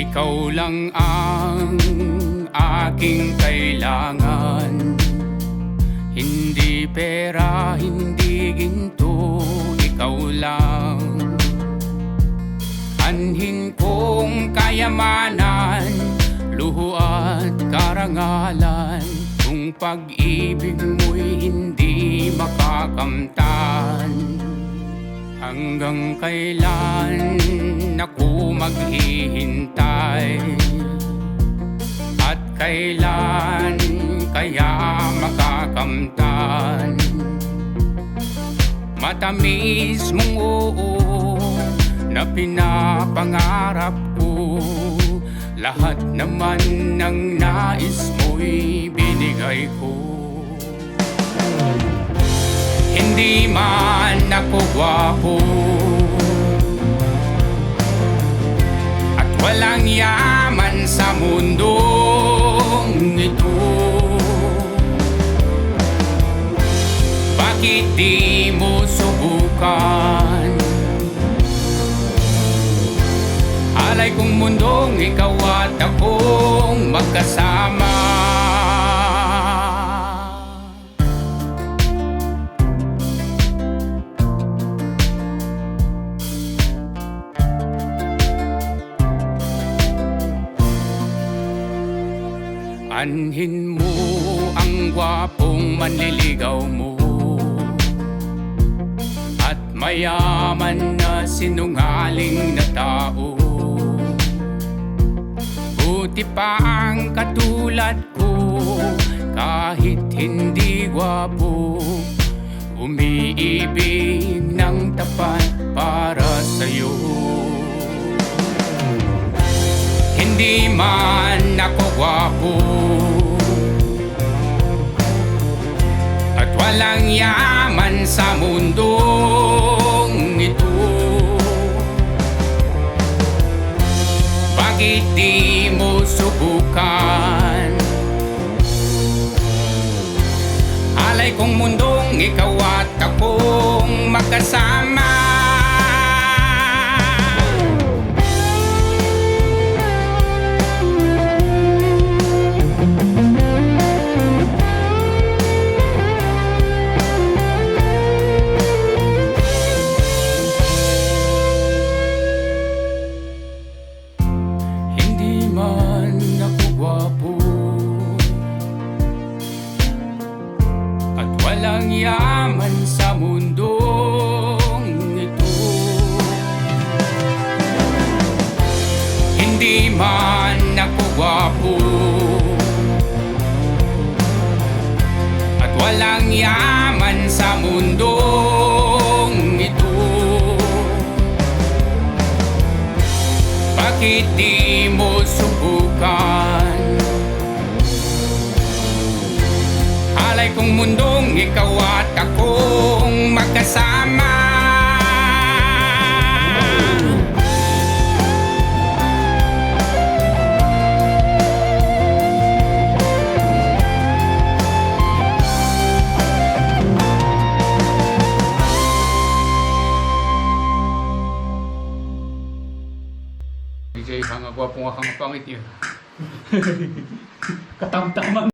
Ikaw lang ang aking kailangan. Hindi pera, hindi ginto Ikaw lang. Anhin kong kayamanan Luho at karangalan. Kung pag-ibig mo'y hindi makakamtan. Hanggang kailan ako maghihintay kailan kaya makakamtan? Matamis mong oo na pinapangarap ko. Lahat naman ng nais mo'y binigay ko. Hindi man ako gwapo. At walang yaman sa mundong di mo subukan? Alay kong mundong ikaw at akong magkasama Anhin mo ang gwapong manliligaw mo mayaman na sinungaling na tao. Buti pa ang katulad ko Kahit hindi gwapo. Umiibig ng tapat para sa'yo. Hindi man ako gwapo. At walang yaman walang yaman sa mundong ito. Hindi man ako gwapo At walang yaman sa mundong ito. Bakit di mo subukan? Alay kong mundong ikaw at akong magkasama DJ, hanga gwapo nga kang pangit yun. Katamtaman.